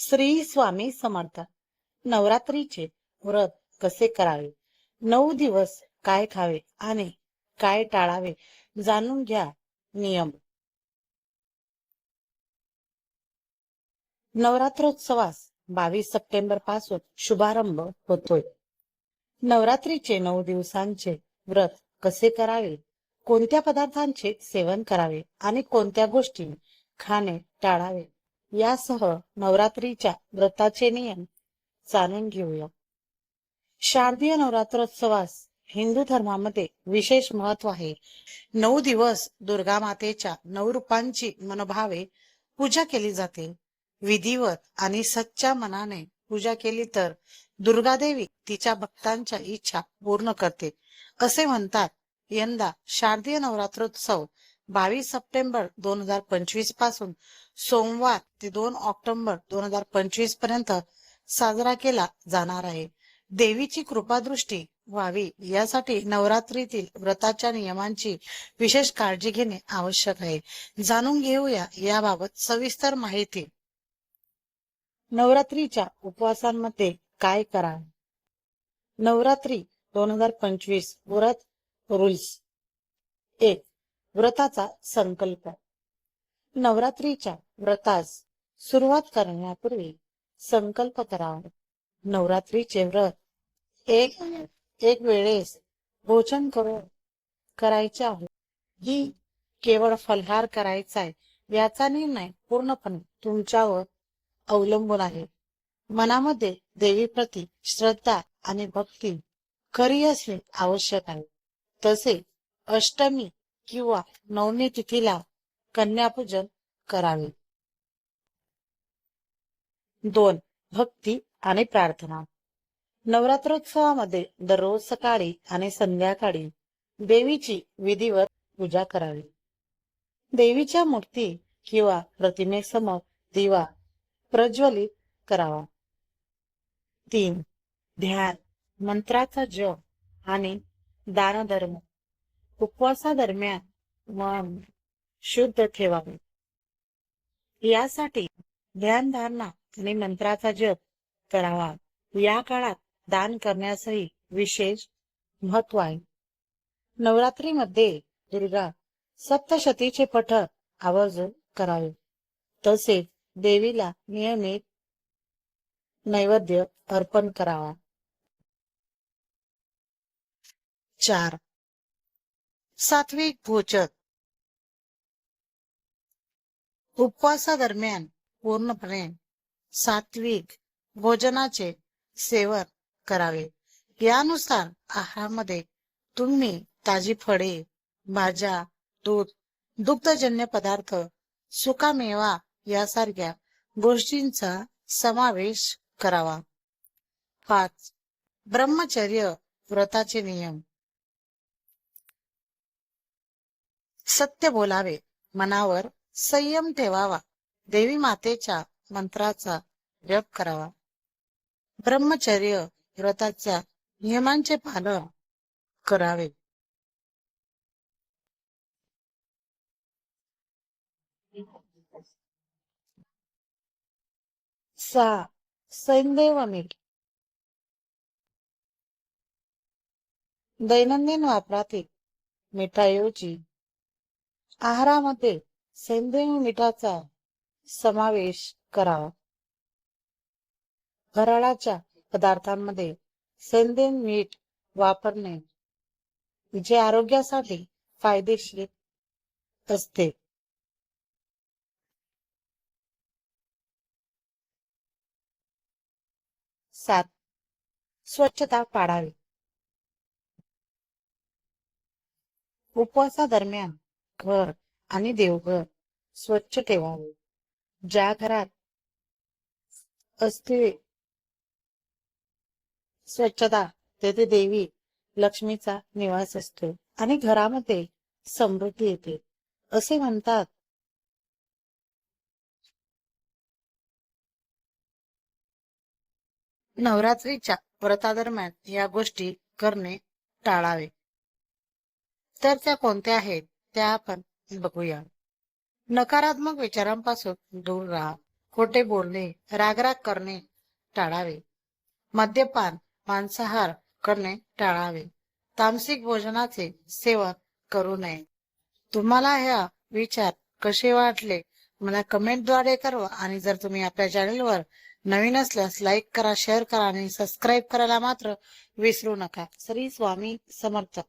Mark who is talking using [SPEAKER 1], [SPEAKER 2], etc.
[SPEAKER 1] श्री स्वामी समर्थ. नवरात्रीचे व्रत कसे करावे? नऊ दिवस काय खावे आणि काय टाळावे जाणून घ्या नियम. नवरात्रोत्सवास बावीस सप्टेंबरपासून शुभारंभ होतोय. नवरात्रीचे नऊ दिवसांचे व्रत कसे करावे? कोणत्या पदार्थांचे सेवन करावे आणि कोणत्या गोष्टी खाणे टाळावे? यासह नवरात्रीच्या व्रताचे नियम जाणून घेऊया. शारदीय नवरात्रोत्सवास हिंदू धर्मामध्ये विशेष महत्त्व आहे. नऊ दिवस दुर्गा मातेच्या नऊ रूपांची मनोभावे पूजा केली जाते. विधिवत आणि सच्च्या मनाने पूजा केली तर दुर्गादेवी तिच्या भक्तांच्या इच्छा पूर्ण करते. असे म्हणतात यंदा शारदीय नवरात्रोत्सव बावीस सप्टेंबर दोन हजार पंचवीसपासून सोमवार ते दोन ऑक्टोबर दोन हजार पंचवीसपर्यंत साजरा केला जाणार आहे. देवीची कृपादृष्टी व्हावी यासाठी नवरात्रीतील व्रताच्या नियमांची विशेष काळजी घेणे आवश्यक आहे. जाणून घेऊया याबाबत सविस्तर माहिती. नवरात्रीच्या उपवासांमध्ये काय करा? नवरात्री दोन हजार पंचवीस व्रत रूल्स. एक व्रताचा संकल्प. नवरात्रीच्या व्रतास सुरुवात करण्यापूर्वी संकल्प करावा. नवरात्रीचे व्रत एक एक वेळेस भोजन करून करायचे आहे. ही केवळ फलहार करायचा आहे. याचा निर्णय पूर्णपणे तुमच्यावर अवलंबून आहे. मनामध्ये देवीप्रती श्रद्धा आणि भक्ती खरी असणे आवश्यक आहे. तसे अष्टमी किंवा नवमी तिथीला कन्यापूजन करावे. दोन भक्ती आणि प्रार्थना. नवरात्रोत्सवामध्ये दररोज सकाळी आणि संध्याकाळी देवीची विधीवर पूजा करावी. देवीच्या मूर्ती किंवा प्रतिमेसमोर दिवा प्रज्वलित करावा. तीन ध्यान मंत्राचा जप आणि दानधर्म. उपवासादरम्यान मन शुद्ध ठेवावे. यासाठी ध्यानधारणा आणि मंत्राचा जप करावा. या काळात दान करण्यासही विशेष महत्त्व आहे. नवरात्रीमध्ये दुर्गा सप्तशतीचे पठण आवर्जून करावे. तसेच देवीला नियमित नैवेद्य अर्पण करावा. चार सात्विक भोजन. उपवासादरम्यान पूर्णपणे सात्विक भोजनाचे सेवन करावे. यानुसार आहारामध्ये तुम्ही ताजी फळे भाज्या दूध दुग्धजन्य पदार्थ सुकामेवा यासारख्या गोष्टींचा समावेश करावा. पाच. ब्रह्मचर्य व्रताचे नियम. सत्य बोलावे. मनावर संयम ठेवावा. देवी मातेच्या मंत्राचा जप करावा. ब्रह्मचर्य व्रताच्या नियमांचे पालन करावे. सा. सैनदेव मीठ. दैनंदिन वापरातील मिठाऐवजी आहारामध्ये सेंद्रिय मिठाचा समावेश करावा. फराळाच्या पदार्थांमध्ये सेंद्रिय मीठ वापरणे जे आरोग्यासाठी फायदेशीर असते. सात. स्वच्छता पाळावी. उपवासादरम्यान घर आणि देवघर स्वच्छ ठेवावे. ज्या घरात असते स्वच्छता तेथे देवी लक्ष्मीचा निवास असतो आणि घरामध्ये समृद्धी येते. असे म्हणतात नवरात्रीच्या व्रतादरम्यान या गोष्टी करणे टाळावे. तर त्या कोणत्या आहेत? त्या आपण बघूया. नकारात्मक विचारांपासून दूर राहा. खोटे बोलणे रागराग करणे टाळावे. मद्यपान मांसाहार करणे टाळावे. तामसिक भोजनाचे सेवन करू नये. तुम्हाला ह्या विचार कसे वाटले? मला कमेंटद्वारे कळवा आणि जर तुम्ही आपल्या चॅनलवर नवीन असल्यास लाईक करा शेअर करा आणि सबस्क्राईब करायला मात्र विसरू नका. श्री स्वामी समर्थ.